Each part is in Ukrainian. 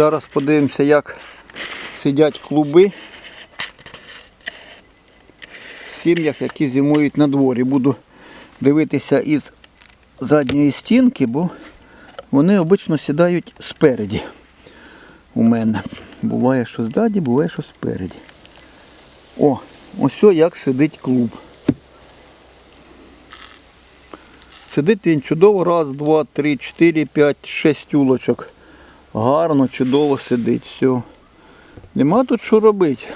Зараз подивимося, як сидять клуби в сім'ях, які зимують на дворі. Буду дивитися із задньої стінки, бо вони обично сідають спереді у мене. Буває, що ззаді, буває, що спереді. О, ось як сидить клуб. Сидить він чудово. Раз, два, три, чотири, п'ять, шесть улочок. Гарно, чудово сидить. Все. Нема тут що робити.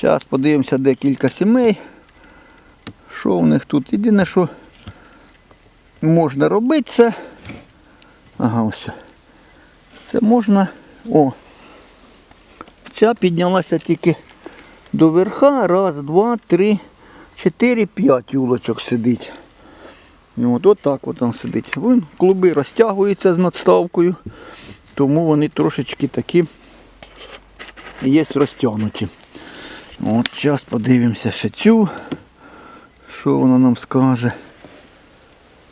Зараз подивимося декілька сімей. Що в них тут? Єдине, що можна робити, це. Ага, ось. Це можна. О. Ця піднялася тільки до верха. Раз, два, три, чотири, п'ять улочок сидить. От, от так от він сидить. Вон, клуби розтягуються з надставкою, тому вони трошечки такі є розтягнуті. От зараз подивимося ще цю. Що вона нам скаже?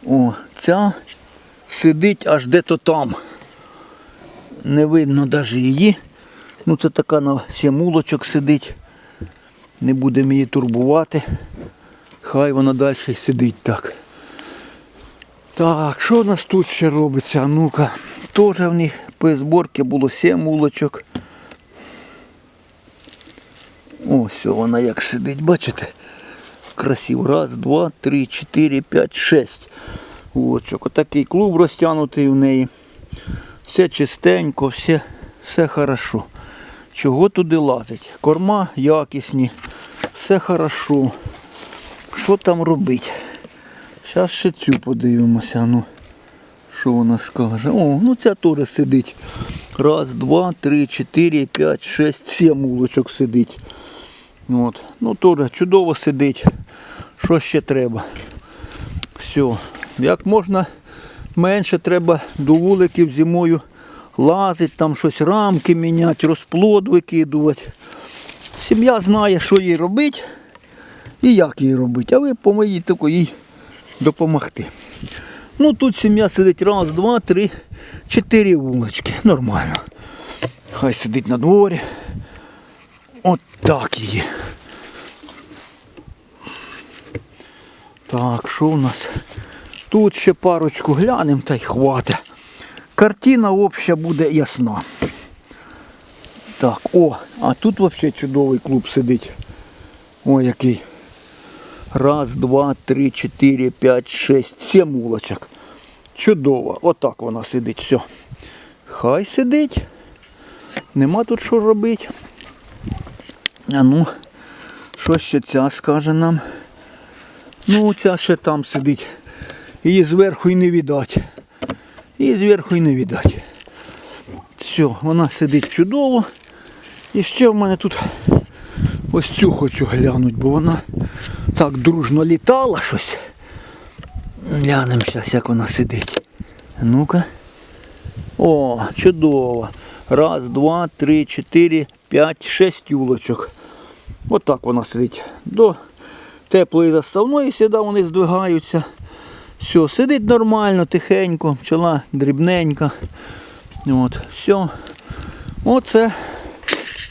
О, ця сидить аж де-то там. Не видно навіть її. Ну це така на сім улочок сидить. Не будемо її турбувати. Хай вона далі сидить так. Так, що у нас тут ще робиться? Ну-ка, теж в них по зборці було 7 улочок. Ось вона як сидить, бачите? Красиво. Раз, два, три, чотири, п'ять, шесть улочок. Отакий клуб розтягнутий в неї. Все чистенько, все, все хорошо. Чого туди лазить? Корма якісні, все хорошо. Що там робить? Зараз ще цю подивимося. Ну, що вона скаже? О, ну ця теж сидить. Раз, два, три, чотири, п'ять, шесть, сім улочок сидить. От. Ну теж чудово сидить. Що ще треба? Все. Як можна менше треба до вуликів зимою лазити, там щось рамки міняти, розплод викидувати. Сім'я знає, що їй робити і як їй робити, а ви помогіть тільки їй допомогти. Ну тут сім'я сидить раз, два, три, чотири вулочки. Нормально. Хай сидить на дворі. От так її. Так, що у нас? Тут ще парочку глянемо та й хватить. Картина обща буде ясна. Так, о, а тут взагалі чудовий клуб сидить. Ой, який. Раз, два, три, чотири, п'ять, шесть, сім улочок. Чудово. Отак вона сидить. Все. Хай сидить. Нема тут що робити. А ну, що ще ця скаже нам? Ну, ця ще там сидить. Її зверху і не віддать. Її зверху і не віддать. Все, вона сидить чудово. І ще в мене тут ось цю хочу глянути, бо вона так дружно літала щось. Глянемо зараз, як вона сидить. Ну-ка. О, чудово. Раз, два, три, чотири, п'ять, шесть юлочок. Отак вона сидить. До теплої заставної сюди вони здвигаються. Все, сидить нормально, тихенько, пчела дрібненька. От, все. Оце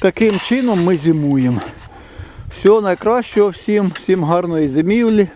таким чином ми зимуємо. Всього найкращого всім, всім гарної зимівлі.